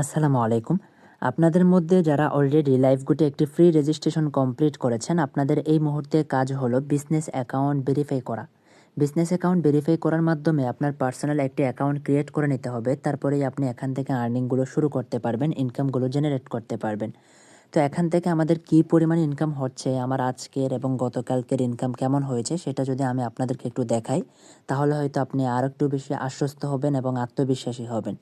আসসালামু আলাইকুম। আপনাদের মধ্যে যারা অলরেডি লাইভ গুটে একটি ফ্রি রেজিস্ট্রেশন কমপ্লিট করেছেন, আপনাদের এই মুহূর্তে কাজ হলো বিজনেস অ্যাকাউন্ট ভেরিফাই করা। বিজনেস অ্যাকাউন্ট ভেরিফাই করার মাধ্যমে আপনার পার্সোনাল একটি অ্যাকাউন্ট ক্রিয়েট করে নিতে হবে, তারপরেই আপনি এখান থেকে আর্নিংগুলো শুরু করতে পারবেন ইনকামগুলো জেনারেট করতে পারবেন। তো এখান থেকে আমাদের কি পরিমাণ ইনকাম হচ্ছে, আমার আজকের এবং গতকালকের ইনকাম কেমন হয়েছে সেটা যদি আমি আপনাদেরকে একটু দেখাই, তাহলে হয়তো আপনি আর একটু বেশি আশ্বস্ত হবেন এবং আত্মবিশ্বাসী হবেন।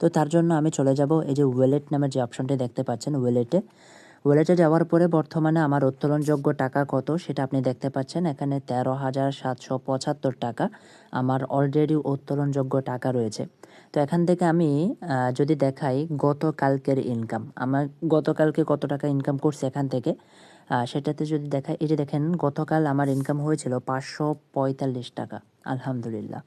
তো তার জন্য আমি চলে যাব এই যে ওয়েলেট নামের যে অপশনটি দেখতে পাচ্ছেন ওয়েলেটে ওয়েলেটে যাওয়ার পরে বর্তমানে আমার উত্তোলনযোগ্য টাকা কত সেটা আপনি দেখতে পাচ্ছেন। এখানে তেরো হাজার সাতশো পঁচাত্তর টাকা আমার অলরেডি উত্তোলনযোগ্য টাকা রয়েছে। তো এখান থেকে আমি যদি দেখাই গতকালকের ইনকাম আমার গতকালকে কত টাকা ইনকাম করছে এখান থেকে সেটাতে যদি দেখাই, এই যে দেখেন গতকাল আমার ইনকাম হয়েছিল পাঁচশো পঁয়তাল্লিশ টাকা, আলহামদুলিল্লাহ।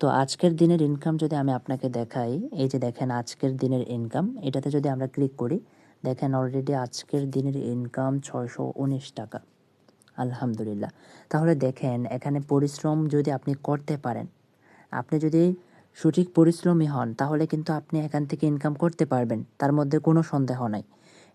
তো আজকের দিনের ইনকাম যদি আমি আপনাকে দেখাই, এই যে দেখেন আজকের দিনের ইনকাম এটাতে যদি আমরা ক্লিক করি দেখেন অলরেডি আজকের দিনের ইনকাম ছয়শো উনিশ টাকা। আলহামদুলিল্লাহ। তাহলে দেখেন, এখানে পরিশ্রম যদি আপনি করতে পারেন, আপনি যদি সঠিক পরিশ্রমী হন, তাহলে কিন্তু আপনি এখান থেকে ইনকাম করতে পারবেন। তার মধ্যে কোনো সন্দেহ নাই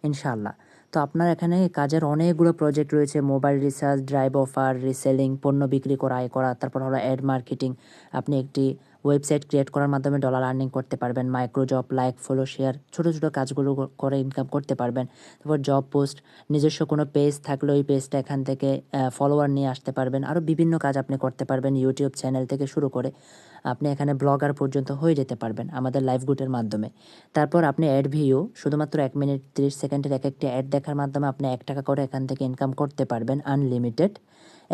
ইনশাল্লাহ তো আপনার এখানে কাজের অনেকগুলো প্রজেক্ট রয়েছে mobile research drive offer reselling পণ্য বিক্রি করা, আয় করা, তারপর হলো অ্যাড মার্কেটিং আপনি একটি ওয়েবসাইট ক্রিয়েট করার মাধ্যমে ডলার আর্নিং করতে পারবেন micro job like follow share ছোটো ছোটো কাজগুলো করে ইনকাম করতে পারবেন। তারপর জব পোস্ট নিজস্ব কোনো পেজ থাকলে ওই পেজটা এখান থেকে ফলোয়ার নিয়ে আসতে পারবেন। আরও বিভিন্ন কাজ আপনি করতে পারবেন ইউটিউব চ্যানেল থেকে শুরু করে আপনি এখানে ব্লগার পর্যন্ত হয়ে যেতে পারবেন আমাদের লাইভ গুটের মাধ্যমে। তারপর আপনি অ্যাড ভিউ শুধুমাত্র এক মিনিট, তিরিশ সেকেন্ডের এক একটি অ্যাড দেখার মাধ্যমে আপনি এক টাকা করে এখান থেকে ইনকাম করতে পারবেন আনলিমিটেড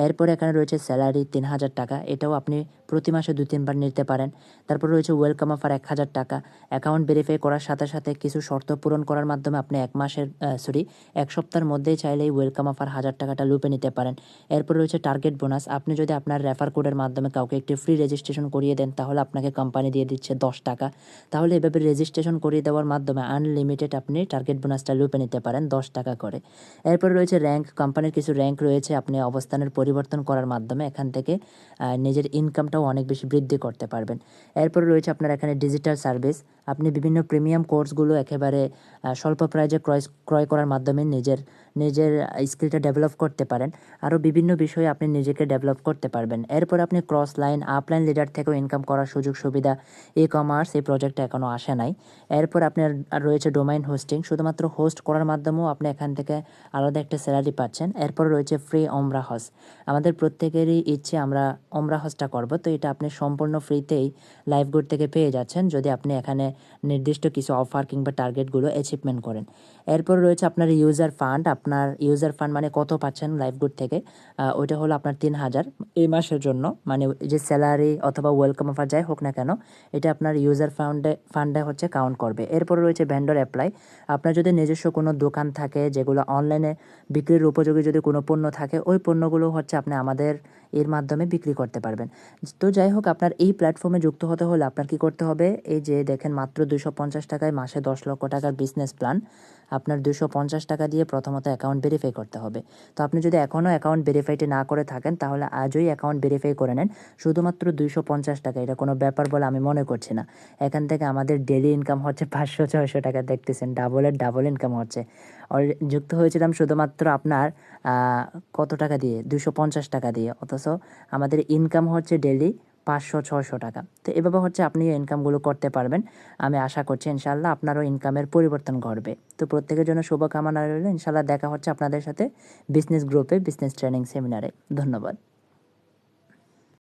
এরপরে এখানে রয়েছে স্যালারি তিন হাজার টাকা। এটাও আপনি প্রতি মাসে দু তিনবার নিতে পারেন। তারপর রয়েছে ওয়েলকাম অফার এক হাজার টাকা। অ্যাকাউন্ট ভেরিফাই করার সাথে সাথে কিছু শর্ত পূরণ করার মাধ্যমে আপনি এক মাসের সরি এক সপ্তাহের মধ্যেই চাইলেই ওয়েলকাম অফার হাজার টাকাটা লুপে নিতে পারেন। এরপর রয়েছে টার্গেট বোনাস আপনি যদি আপনার রেফার কোডের মাধ্যমে কাউকে একটি ফ্রি রেজিস্ট্রেশন করিয়ে দেন, তাহলে আপনাকে কোম্পানি দিয়ে দিচ্ছে দশ টাকা। তাহলে এভাবে রেজিস্ট্রেশন করিয়ে দেওয়ার মাধ্যমে আনলিমিটেড আপনি টার্গেট বোনাসটা লুপে নিতে পারেন দশ টাকা করে। এরপর রয়েছে র্যাঙ্ক কোম্পানির কিছু র্যাঙ্ক রয়েছে। আপনি অবস্থানের পরিবর্তন করার মাধ্যমে এখান থেকে নিজের ইনকামটাও অনেক বেশি বৃদ্ধি করতে পারবেন। এরপর রয়েছে আপনার এখানে ডিজিটাল সার্ভিস আপনি বিভিন্ন প্রিমিয়াম কোর্সগুলো একেবারে স্বল্প প্রাইজে ক্রয় ক্রয় করার মাধ্যমে নিজের নিজের স্কিলটা ডেভেলপ করতে পারেন। আরও বিভিন্ন বিষয়ে আপনি নিজেকে ডেভেলপ করতে পারবেন। এরপর আপনি ক্রস লাইন আপলাইন লিডার থেকেও ইনকাম করার সুযোগ সুবিধা ই কমার্স এই প্রজেক্টটা এখনও আসে নাই। এরপর আপনার রয়েছে ডোমাইন হোস্টিং শুধুমাত্র হোস্ট করার মাধ্যমেও আপনি এখান থেকে আলাদা একটা স্যালারি পাচ্ছেন। এরপর রয়েছে ফ্রি অমরা হজ আমাদের প্রত্যেকেরই ইচ্ছে আমরা অমরা হজটা করব। তো এটা আপনি সম্পূর্ণ ফ্রিতেই লাইভ গুড থেকে পেয়ে যাচ্ছেন যদি আপনি এখানে নির্দিষ্ট কিছু অফার কিংবা টার্গেটগুলো অ্যাচিভমেন্ট করেন। এরপর রয়েছে আপনার ইউজার ফান্ড আপনার ইউজার ফান্ড মানে কত পাচ্ছেন লাইভ গুড থেকে? ওইটা হলো আপনার তিন হাজার। এই মাসের জন্য মানে যে স্যালারি অথবা ওয়েলকাম অফার যাই হোক না কেন, এটা আপনার ইউজার ফান্ডে ফান্ডে হচ্ছে কাউন্ট করবে। এরপর রয়েছে ভেন্ডর অ্যাপ্লাই আপনার যদি নিজস্ব কোনো দোকান থাকে যেগুলো অনলাইনে বিক্রির উপযোগী যদি কোনো পণ্য থাকে, ওই পণ্যগুলো হচ্ছে আপনি আমাদের এর মাধ্যমে বিক্রি করতে পারবেন। তো যাই হোক আপনার এই প্ল্যাটফর্মে যুক্ত হতে হলে আপনার কি করতে হবে? এই যে দেখেন, মাত্র দুশো পঞ্চাশ টাকায় মাসে দশ লক্ষ টাকার বিজনেস প্ল্যান আপনার দুশো পঞ্চাশ টাকা দিয়ে প্রথমত অ্যাকাউন্ট ভেরিফাই করতে হবে। তো আপনি যদি এখনও অ্যাকাউন্ট ভেরিফাইটি না করে থাকেন, তাহলে আজই অ্যাকাউন্ট ভেরিফাই করে নেন। শুধুমাত্র দুইশো পঞ্চাশ টাকা, এটা কোনো ব্যাপার বলে আমি মনে করছি না। এখান থেকে আমাদের ডেলি ইনকাম হচ্ছে পাঁচশো ছয়শো টাকা, দেখতেছেন ডাবলের ডাবল ইনকাম হচ্ছে। যুক্ত হয়েছিলাম শুধুমাত্র আপনার কত টাকা দিয়ে? দুশো পঞ্চাশ টাকা দিয়ে। অথচ আমাদের ইনকাম হচ্ছে ডেলি পাঁচশো ছশো টাকা। তো এভাবে হচ্ছে আপনি ইনকামগুলো করতে পারবেন। আমি আশা করছি ইনশাল্লাহ আপনারও ইনকামের পরিবর্তন ঘটবে। তো প্রত্যেকের জন্য শুভকামনা রইল। ইনশাল্লাহ দেখা হচ্ছে আপনাদের সাথে বিজনেস গ্রুপে বিজনেস ট্রেনিং সেমিনারে ধন্যবাদ।